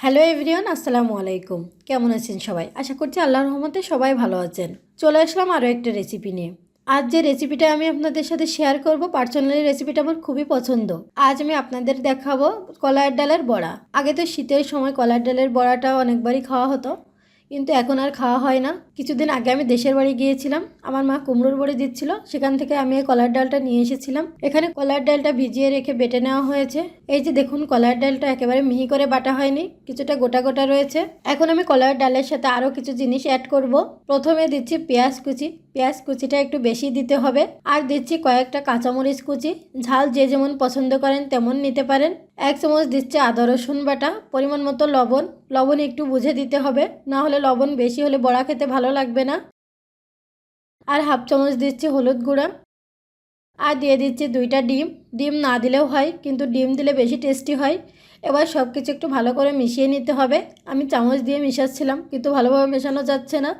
Hello everyone, আসসালামু আলাইকুম। কেমন আছেন সবাই? আশা করছি আল্লাহ রহমতে সবাই ভালো আছেন। চলে আসলাম আরও একটা রেসিপি নিয়ে। আজ যে রেসিপিটা আমি আপনাদের সাথে শেয়ার করব পার্সোনালি রেসিপিটা আমার খুবই পছন্দ। আজ আমি আপনাদের দেখাবো কলার ডালের বড়া। আগে তো শীতের সময় কলার ডালের বড়াটা অনেকবারই খাওয়া হতো। কিন্তু এখন আর খাওয়া হয় না। কিছুদিন আগে আমি দেশের বাড়ি গিয়েছিলাম। আমার মা কুমড়োর বড়ি দিচ্ছিল। সেখান থেকে আমি এই কলার ডালটা নিয়ে এসেছিলাম। এখানে কলার ডালটা ভিজিয়ে রেখে বেটে নেওয়া হয়েছে। এই যে দেখুন, কলার ডালটা একেবারে মিহি করে বাটা হয়নি। কিছুটা গোটা গোটা রয়েছে। এখন আমি কলার ডালের সাথে আরও কিছু জিনিস অ্যাড করব। প্রথমে দিচ্ছি পেঁয়াজ কুচি। পেঁয়াজ কুচিটা একটু বেশি দিতে হবে আর দিচ্ছি কয়েকটা কাঁচামরিচ কুচি। ঝাল যে যেমন পছন্দ করেন তেমন নিতে পারেন। এক চামচ দিচ্ছে আদা, রসুন বাটা, পরিমাণ মতো লবণ। লবণ একটু বুঝে দিতে হবে, না হলে লবণ বেশি হলে বড়া খেতে ভালো লাগবে না। আর হাফ চামচ দিচ্ছি হলুদ গুঁড়া। আর দিয়ে দিচ্ছি দুইটা ডিম। ডিম না দিলেও হয়, কিন্তু ডিম দিলে বেশি টেস্টি হয়। এবার সব কিছু একটু ভালো করে মিশিয়ে নিতে হবে। আমি চামচ দিয়ে মিশাচ্ছিলাম, কিন্তু ভালোভাবে মেশানো যাচ্ছে না।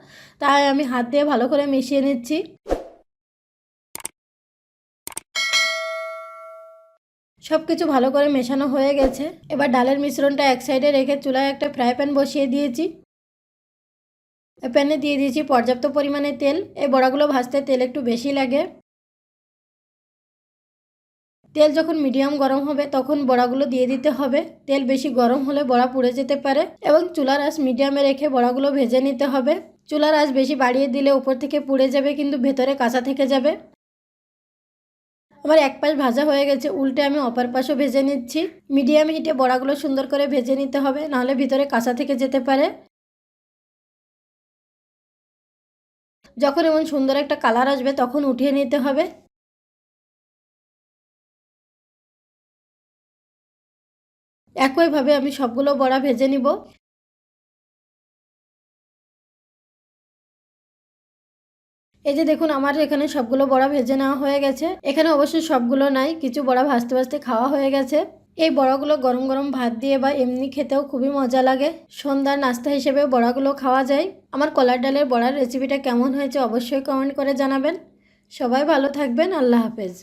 তাই আমি হাত দিয়ে ভালো করে মিশিয়ে নিচ্ছি। সব কিছু ভালো করে মেশানো হয়ে গেছে। এবার ডালের মিশ্রণটা এক সাইডে রেখে চুলায় একটা ফ্রাই প্যান বসিয়ে দিয়েছি। প্যানে দিয়ে দিয়েছি পর্যাপ্ত পরিমাণে তেল। এই বড়াগুলো ভাজতে তেল একটু বেশি লাগে। তেল যখন মিডিয়াম গরম হবে, তখন বড়াগুলো দিয়ে দিতে হবে। তেল বেশি গরম হলে বড়া পুড়ে যেতে পারে এবং চুলার আঁচ মিডিয়ামে রেখে বড়াগুলো ভেজে নিতে হবে। চুলার আঁচ বেশি বাড়িয়ে দিলে উপর থেকে পুড়ে যাবে, কিন্তু ভেতরে কাঁচা থেকে যাবে। আমার এক পাশ ভাজা হয়ে গেছে, উল্টে আমি অপর পাশও ভেজে নিচ্ছি। মিডিয়াম হিটে বড়াগুলো সুন্দর করে ভেজে নিতে হবে, নাহলে ভিতরে কাঁচা থেকে যেতে পারে। যখন এমন সুন্দর একটা কালার আসবে, তখন উঠিয়ে নিতে হবে। একইভাবে আমি সবগুলো বড়া ভেজে নিব। এই যে দেখুন আমার এখানে সবগুলো বড়া ভেজে নেওয়া হয়ে গেছে। এখানে অবশ্যই সবগুলো নাই, কিছু বড়া ভাজতে ভাজতে খাওয়া হয়ে গেছে। এই বড়াগুলো গরম গরম ভাত দিয়ে বা এমনি খেতেও খুবই মজা লাগে। সন্ধ্যার নাস্তা হিসেবে বড়াগুলো খাওয়া যায়। আমার কলার ডালের বড়ার রেসিপিটা কেমন হয়েছে অবশ্যই কমেন্ট করে জানাবেন। সবাই ভালো থাকবেন, আল্লাহ হাফেজ।